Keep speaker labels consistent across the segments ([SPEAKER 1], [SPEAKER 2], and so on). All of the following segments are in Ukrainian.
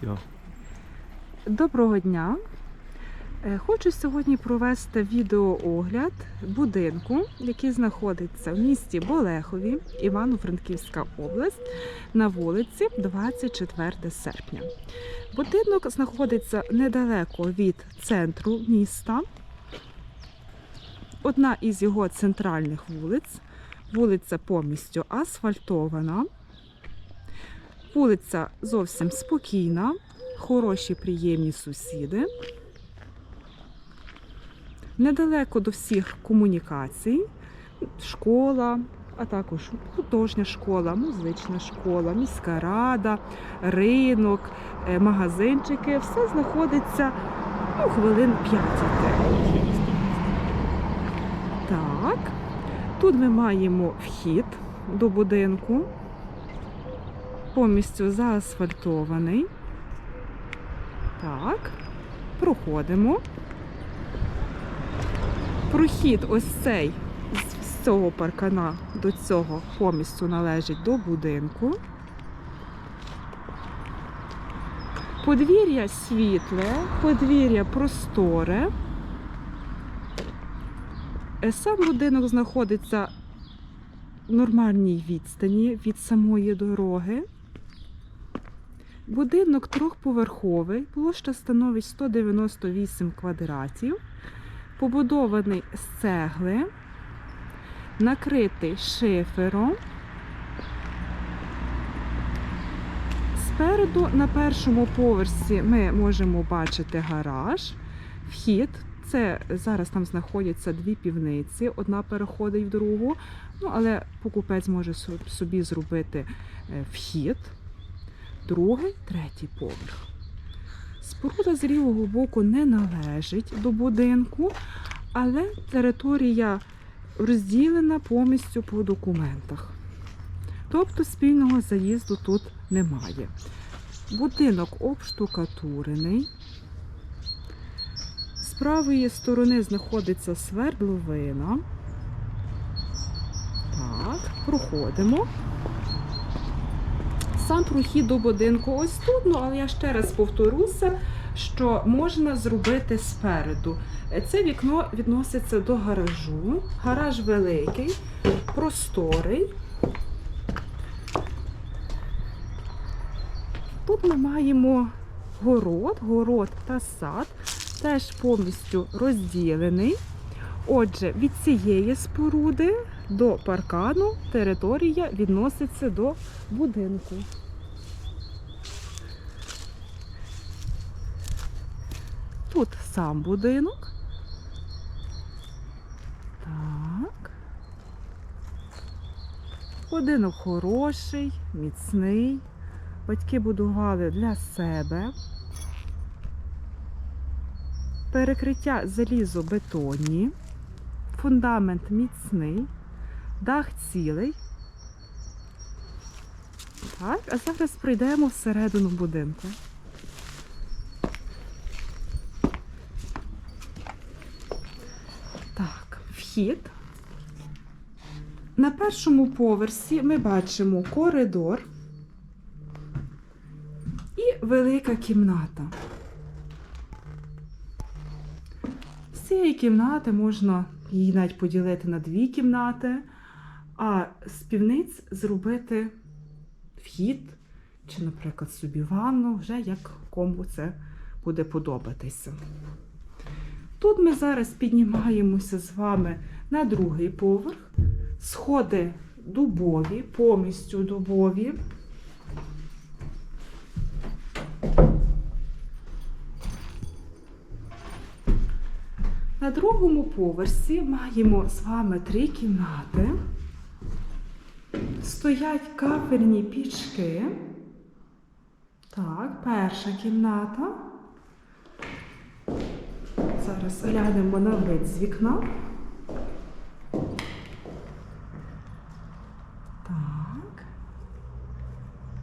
[SPEAKER 1] Все.
[SPEAKER 2] Доброго дня! Е, Хочу сьогодні провести відеоогляд будинку, який знаходиться в місті Болехові, Івано-Франківська область, на вулиці 24 серпня. Будинок знаходиться недалеко від центру міста. Одна із його центральних вулиць. Вулиця повністю асфальтована. Вулиця зовсім спокійна, хороші, приємні сусіди. Недалеко до всіх комунікацій, школа, а також художня школа, музична школа, міська рада, ринок, е, магазинчики. Все знаходиться ну, хвилин 5. Так, тут ми маємо вхід до будинку, повністю заасфальтований. Так, проходимо. Прохід ось цей з- цього паркана до цього повністю належить до будинку. Подвір'я світле, подвір'я просторе. Е, Сам будинок знаходиться в нормальній відстані від самої дороги. Будинок трьохповерховий, площа становить 198 квадратів, побудований з цегли, накритий шифером. Спереду на першому поверсі ми можемо бачити гараж, вхід. Це зараз там знаходяться дві півниці, одна переходить в другу, ну але покупець може собі зробити е, вхід другий, третій поверх. Споруда з лівого боку не належить до будинку, але територія розділена повністю по документах. Тобто спільного заїзду тут немає. Будинок обштукатурений. З правої сторони знаходиться свердловина. Так, проходимо. Сам прохід до будинку ось тут, ну але я ще раз повторюся, що можна зробити спереду. Це вікно відноситься до гаражу. Гараж великий, просторий. Тут ми маємо город, город та сад, теж повністю розділений. Отже, від цієї споруди до паркану територія відноситься до будинку. Тут сам будинок. Так. Будинок хороший, міцний. Батьки будували для себе. Перекриття залізобетонні. Фундамент міцний. Дах цілий. Так, а зараз прийдемо всередину будинку. Так, вхід. На першому поверсі ми бачимо коридор і велика кімната. З цієї кімнати можна її навіть поділити на дві кімнати, а з півниць зробити вхід чи, наприклад, собі ванну, вже як кому це буде подобатися. Тут ми зараз піднімаємося з вами на другий поверх. Сходи дубові, повністю дубові. На другому поверсі маємо з вами три кімнати. Стоять кафельні пічки. Так, перша кімната. Зараз глянемо на вид з вікна. Так.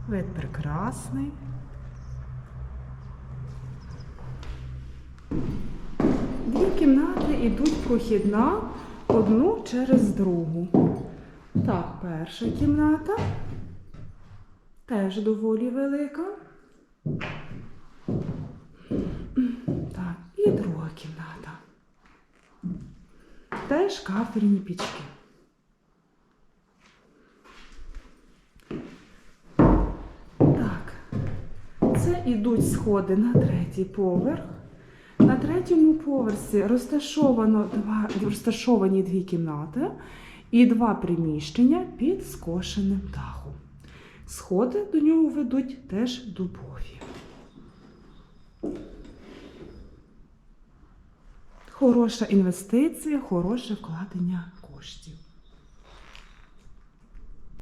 [SPEAKER 2] Вид прекрасний. Дві кімнати йдуть прохідна одну через другу. Так, перша кімната теж доволі велика. Так, і друга кімната. Теж кафельні пічки. Так, це йдуть сходи на третій поверх. На третьому поверсі розташовано два, розташовані дві кімнати і два приміщення під скошеним дахом. Сходи до нього ведуть теж дубові. Хороша інвестиція, хороше вкладення коштів.